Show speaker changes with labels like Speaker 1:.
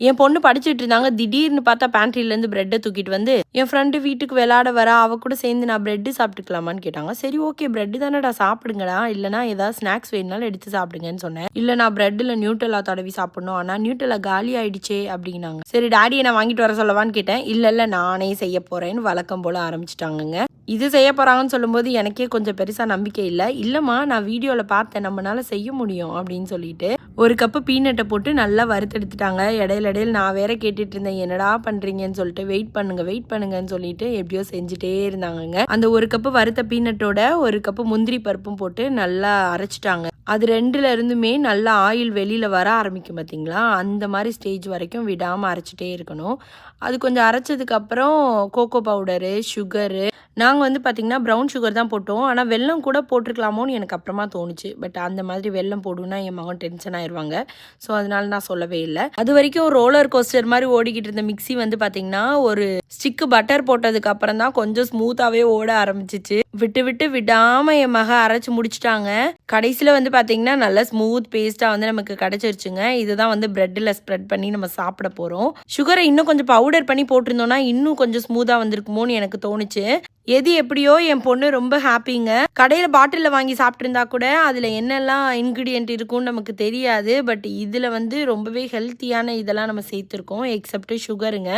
Speaker 1: என் பொண்ணு படிச்சுட்டு இருந்தாங்க. திடீர்னு பார்த்தா பேண்ட்ரிலேருந்து பிரெட்டை தூக்கிட்டு வந்து என் ஃப்ரெண்டு வீட்டுக்கு விளாட வர அவ கூட சேர்ந்து நான் பிரெட்டு சாப்பிட்டுக்கலாமான்னு கேட்டாங்க. சரி ஓகே பிரெட்டு தானேடா சாப்பிடுங்கடா. இல்லைனா ஏதாவது ஸ்நாக்ஸ் வேணுனாலும் எடுத்து சாப்பிடுங்கன்னு சொன்னேன். இல்லை நான் பிரெட்டில் நியூட்டலா தடவி சாப்பிடணும். ஆனால் நியூட்டலா காலி ஆயிடுச்சே அப்படின்னாங்க. சரி டாடியை நான் வாங்கிட்டு வர சொல்லவான்னு கேட்டேன். இல்லை இல்லை நானே செய்ய போறேன்னு வழக்கம் போல ஆரம்பிச்சிட்டாங்கங்க. இது செய்ய போறாங்கன்னு சொல்லும்போது எனக்கே கொஞ்சம் பெருசாக நம்பிக்கை இல்லை. இல்லைம்மா நான் வீடியோவில் பார்த்தேன். நம்மளால செய்ய முடியும் அப்படின்னு சொல்லிட்டு ஒரு கப்பு பீனட்டை போட்டு நல்லா வறுத்தெடுத்துட்டாங்க. இடையில இடையில நான் வேற கேட்டுட்டு இருந்தேன் என்னடா பண்றீங்கன்னு சொல்லிட்டு வெயிட் பண்ணுங்க வெயிட் பண்ணுங்கன்னு சொல்லிட்டு எப்படியோ செஞ்சுட்டே இருந்தாங்கங்க. அந்த ஒரு கப்பு வறுத்த பீனட்டோட ஒரு கப்பு முந்திரி பருப்பும் போட்டு நல்லா அரைச்சிட்டாங்க. அது ரெண்டுல இருந்துமே நல்லா ஆயில் வெளியில வர ஆரம்பிக்கும் பார்த்தீங்களா அந்த மாதிரி ஸ்டேஜ் வரைக்கும் விடாம அரைச்சிட்டே இருக்கணும். அது கொஞ்சம் அரைச்சதுக்கு அப்புறம் கோகோ பவுடரு சுகரு நாங்கள் வந்து பார்த்திங்கன்னா ப்ரௌன் சுகர் தான் போட்டோம். ஆனால் வெல்லம் கூட போட்டிருக்கலாமோன்னு எனக்கு அப்புறமா தோணுச்சு. பட் அந்த மாதிரி வெல்லம் போடுன்னா என் மகன் டென்ஷன் ஆயிடுவாங்க ஸோ அதனால நான் சொல்லவே இல்லை. அது வரைக்கும் ரோலர் கோஸ்டர் மாதிரி ஓடிக்கிட்டு இருந்த மிக்ஸி வந்து பார்த்திங்கன்னா ஒரு ஸ்டிக்கு பட்டர் போட்டதுக்கு அப்புறம் தான் கொஞ்சம் ஸ்மூத்தாகவே ஓட ஆரம்பிச்சிச்சு. விட்டு விட்டு விடாமல் என் மக அரைச்சி முடிச்சிட்டாங்க. கடைசியில் வந்து பார்த்திங்கன்னா நல்லா ஸ்மூத் பேஸ்ட்டாக வந்து நமக்கு கிடச்சிருச்சுங்க. இதுதான் வந்து ப்ரெட்டில் ஸ்ப்ரெட் பண்ணி நம்ம சாப்பிட போகிறோம் சுகரை இன்னும் கொஞ்சம் பவுடர் பண்ணி போட்டிருந்தோம்னா இன்னும் கொஞ்சம் ஸ்மூத்தாக வந்திருக்குமோன்னு எனக்கு தோணுச்சு. எது எப்படியோ என் பொண்ணு ரொம்ப ஹாப்பிங்க கடையில் பாட்டிலில் வாங்கி சாப்பிட்ருந்தா கூட அதில் என்னெல்லாம் இன்க்ரீடியன்ட் இருக்கும்னு நமக்கு தெரியாது. பட் இதில் வந்து ரொம்பவே ஹெல்த்தியான இதெல்லாம் நம்ம சேர்த்துருக்கோம் எக்ஸப்ட் சுகருங்க